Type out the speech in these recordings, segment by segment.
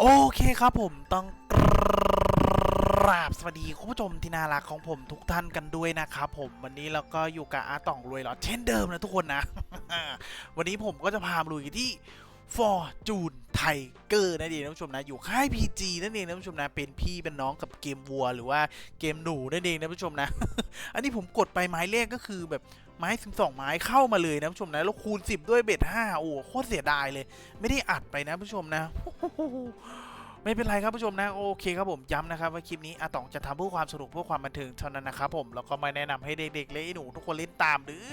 โอเคครับผมต้องกราบสวัสดีคุณผู้ชมที่น่ารักของผมทุกท่านกันด้วยนะครับผมวันนี้เราก็อยู่กับอาต่องรวยหรอเช่นเดิมนะทุกคนนะ วันนี้ผมก็จะพามลุยที่ Fortune Tiger นั่นเองนะผู้ชมนะอยู่ค่าย PG นั่นเองนะผู้ชมนะเป็นพี่เป็นน้องกับเกมวัว หรือว่าเกมหนูนั่นเองนะผู้ชมนะ อันนี้ผมกดไปไม้เลขก็คือแบบ ไม้สิบสองไม้เข้ามาเลยนะผู้ชมนะแล้วคูณ10ด้วยเบ็ด5โอ้โหโคตรเสียดายเลย ไม่ได้อัดไปนะผู้ชมนะไม่เป็นไรครับผู้ชมนะโอเคครับผมย้ำนะครับว่าคลิปนี้อาต๋องจะทำเพื่อความสนุกเพื่อความบันเทิงเท่านั้นนะครับผมแล้วก็ไม่แนะนำให้เด็กๆและไอ้หนูทุกคนเล่นตามหรือ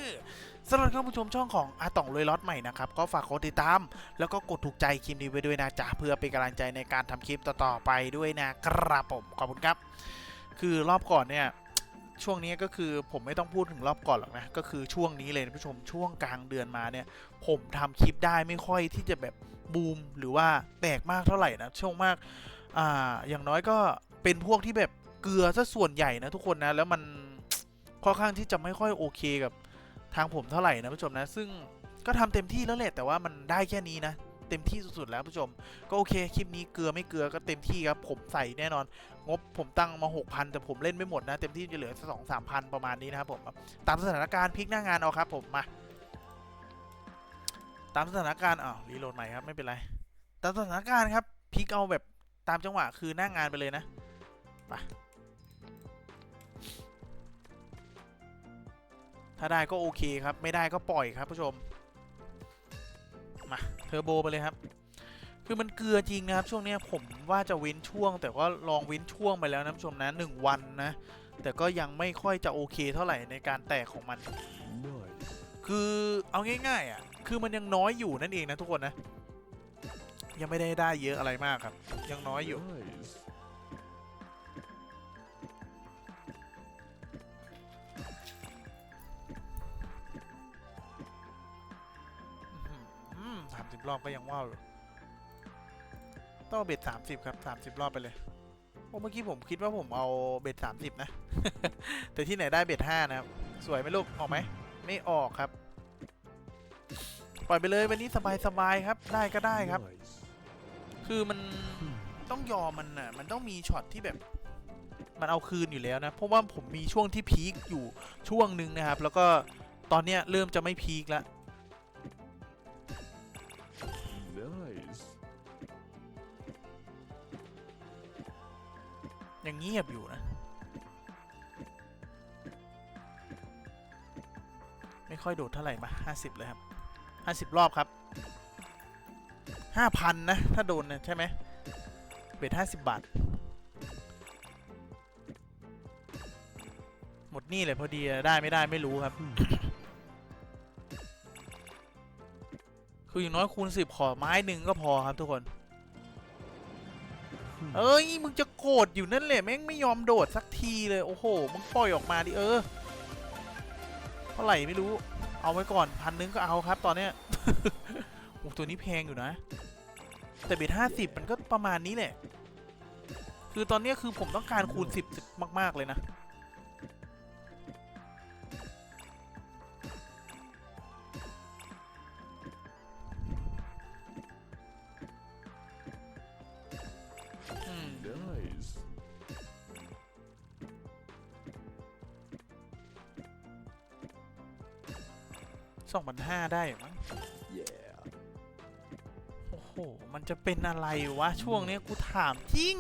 สำหรับท่านผู้ชมช่องของอาต๋องรวยล็อตใหม่นะครับก็ฝากกดติดตาม แล้วก็กดถูกใจคลิปนี้ไว้ด้วยนะจ๊ะเพื่อเป็นกำลังใจในการทำคลิปต่อๆไปด้วยนะครับผมขอบคุณครับ คือรอบก่อนเนี่ย ช่วงนี้ก็คือผมไม่ต้องพูดถึงรอบก่อนหรอกนะ ก็คือช่วงนี้เลยนะผู้ชมช่วงกลางเดือนมาเนี่ย ผมทำคลิปได้ไม่ค่อยที่จะแบบบูมหรือว่าแตกมากเท่าไหร่นะช่วงมากอ่าอย่างน้อยก็เป็นพวกที่แบบเกลือซะส่วนใหญ่นะทุกคนนะแล้วมันค่อนข้างที่จะไม่ค่อยโอเคกับทางผมเท่าไหร่นะผู้ชมนะ ซึ่งก็ทำเต็มที่แล้วแหละแต่ว่ามันได้แค่นี้นะ เต็มที่สุดๆแล้วผู้ชม ก็โอเคคลิปนี้เกลือไม่เกลือก็เต็มที่ครับผมใส่แน่นอน งบผมตั้งมา 6,000 แต่ผมเล่นไม่หมดนะ เต็มที่จะเหลือสองสามพันประมาณนี้นะครับผมตามสถานการณ์พลิกหน้างานเอาครับผมมา ตามสถานการณ์อ้าวรีโหลดใหม่ครับไม่เป็นไรตามสถานการณ์ครับพลิกเอาแบบตามจังหวะคือหน้างานไปเลยนะไปถ้าได้ก็โอเคครับ ไม่ได้ก็ปล่อยครับผู้ชม มาเทอร์โบไปเลยครับ คือมันเกลือจริงนะครับ ช่วงนี้ผมว่าจะเว้นช่วง แต่ก็ลองเว้นช่วงไปแล้วนะผู้ชมนะหนึ่งวันนะ แต่ก็ยังไม่ค่อยจะโอเคเท่าไหร่ในการแตกของมัน คือเอาง่ายๆอะ คือมันยังน้อยอยู่นั่นเองนะทุกคนนะ ยังไม่ได้ได้เยอะอะไรมากครับ ยังน้อยอยู่ สามสิบรอบก็ยังว่าวอยู่ต้องเอาเบ็ดสามสิบครับสามสิบรอบไปเลยโอ้เมื่อกี้ผมคิดว่าผมเอาเบ็ดสามสิบนะ แต่ที่ไหนได้เบ็ดห้านะครับ สวยไหมลูก ออกไหม ไม่ออกครับ ปล่อยไปเลยวันนี้สบายๆครับ ได้ก็ได้ครับ Nice. คือมันต้องยอมมันอะ มันต้องมีช็อตที่แบบ มันเอาคืนอยู่แล้วนะ เพราะว่าผมมีช่วงที่พีคอยู่ช่วงหนึ่งนะครับ แล้วก็ตอนเนี้ยเริ่มจะไม่พีคแล้ว ยังเงียบอยู่นะ ไม่ค่อยโดดเท่าไหร่มาห้าสิบเลยครับห้าสิบรอบครับห้าพันนะ ถ้าโดนนะใช่ไหมเบ็ดห้าสิบบาท หมดนี่เลยพอดีได้ไม่ได้ไม่รู้ครับ คืออย่างน้อยคูณสิบขอไม้หนึ่งก็พอครับทุกคน เอ้ยมึงจะโกรธอยู่นั่นแหละแม่งไม่ยอมโดดสักทีเลยโอ้โหมึงปล่อยออกมาดิเออเท่าไหร่ไม่รู้ เอาไว้ก่อนพันนึงก็เอาครับ ตอนเนี้ยโอ้ตัวนี้แพงอยู่นะ แต่เบ็ดห้าสิบมันก็ประมาณนี้แหละคือตอนเนี้ยคือผมต้องการคูณสิบมาก ๆ เลยนะ สองพันห้าได้มั้ง Yeah. โอ้โห มันจะเป็นอะไรวะ ช่วงเนี้ยกูถามจริง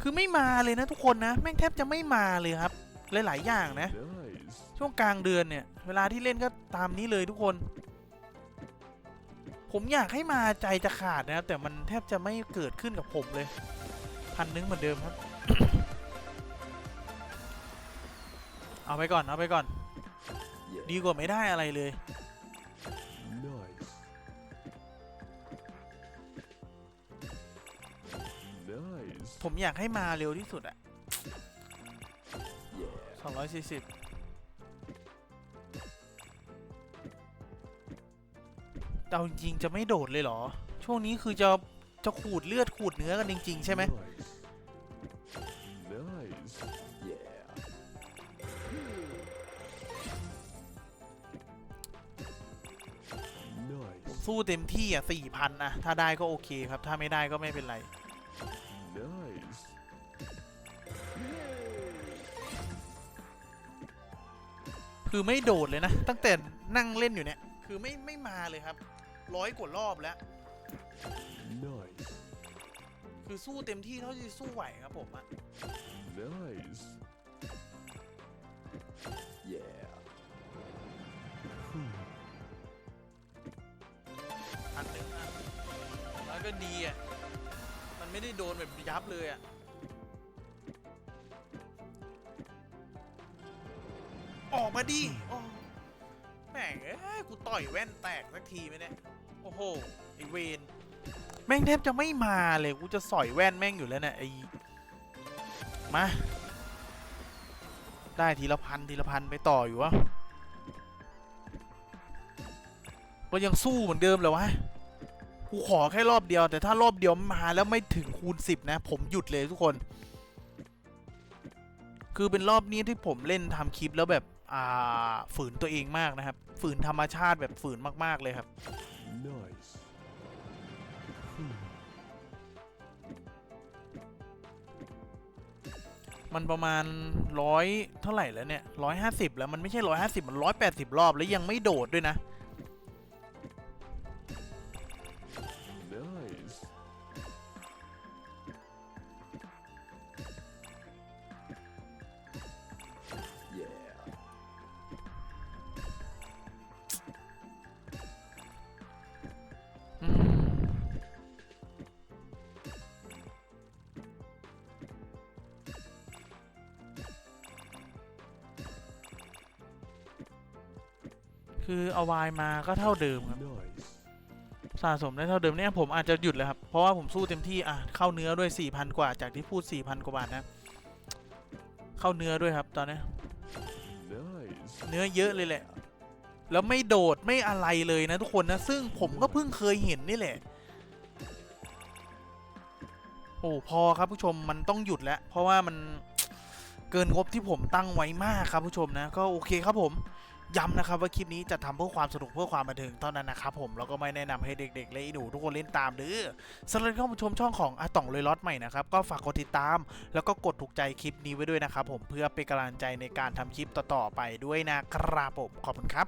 คือไม่มาเลยนะทุกคนนะ แม่งแทบจะไม่มาเลยครับ หลาย ๆ อย่างนะ Nice. ช่วงกลางเดือนเนี่ย เวลาที่เล่นก็ตามนี้เลยทุกคน ผมอยากให้มาใจจะขาดนะครับแต่มันแทบจะไม่เกิดขึ้นกับผมเลย พันนึงเหมือนเดิมครับ เอาไปก่อน เอาไปก่อน Yeah. ดีกว่าไม่ได้อะไรเลย Nice. Nice. ผมอยากให้มาเร็วที่สุดอะ Yeah. สองร้อยสี่สิบเอาจริงๆจะไม่โดดเลยเหรอ ช่วงนี้คือจะจะขูดเลือดขูดเนื้อกันจริง ๆ ใช่ไหม Nice. สู้เต็มที่อะสี่พันนะถ้าได้ก็โอเคครับ ถ้าไม่ได้ก็ไม่เป็นไร Nice. คือไม่โดดเลยนะ ตั้งแต่นั่งเล่นอยู่เนี่ย คือไม่ไม่มาเลยครับ ร้อยกว่ารอบแล้ว Nice. คือสู้เต็มที่เท่าที่สู้ไหวครับผมอะ Nice. Yeah. ก็ดีอะ มันไม่ได้โดนแบบยับเลยอะ ออกมาดิโอ้แม่งเอ้ยกูต่อยแว่นแตกสักทีไหมเนี่ย โอ้โห ไอเวนแม่งแทบจะไม่มาเลย กูจะสอยแว่นแม่งอยู่แล้วเนี่ยไอมา ได้ทีละพันทีละพันไปต่ออยู่วะก็ยังสู้เหมือนเดิมเลยวะ กูขอแค่รอบเดียว แต่ถ้ารอบเดียวมาแล้วไม่ถึงคูณสิบนะ ผมหยุดเลยทุกคน คือเป็นรอบนี้ที่ผมเล่นทำคลิปแล้วแบบ อ่า ฝืนตัวเองมากนะครับ ฝืนธรรมชาติแบบฝืนมากๆเลยครับ Nice. มันประมาณร้อยเท่าไหร่แล้วเนี่ยร้อยห้าสิบแล้วมันไม่ใช่ร้อยห้าสิบมันร้อยแปดสิบรอบแล้วยังไม่โดดด้วยนะ คือเอาวายมาก็เท่าเดิมครับสะสมได้เท่าเดิมเนี่ยผมอาจจะหยุดเลยครับ เพราะว่าผมสู้เต็มที่อะเข้าเนื้อด้วย 4,000 กว่าจากที่พูด 4,000 กว่าบาทนะ เข้าเนื้อด้วยครับตอนนี้ Nice. เนื้อเยอะเลยแหละ แล้วไม่โดดไม่อะไรเลยนะทุกคนนะ ซึ่งผมก็เพิ่งเคยเห็นนี่แหละ โอ้พอครับผู้ชมมันต้องหยุดแล้ว เพราะว่ามันเกินงบที่ผมตั้งไว้มากครับผู้ชมนะ ก็โอเคครับผม ย้ำนะครับว่าคลิปนี้จะทำเพื่อความสนุกเพื่อความบันเทิงเท่านั้นนะครับผมแล้วก็ไม่แนะนำให้เด็กๆและอีหนูทุกคนเล่นตามหรือสำหรับเข้ามาชมช่องของอาต่องเลยล็อตใหม่นะครับก็ฝากกดติดตาม แล้วก็กดถูกใจคลิปนี้ไว้ด้วยนะครับผมเพื่อเป็นกำลังใจในการทำคลิปต่อๆไปด้วยนะครับผมขอบคุณครับ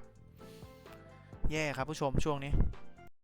แย่ครับผู้ชมช่วงนี้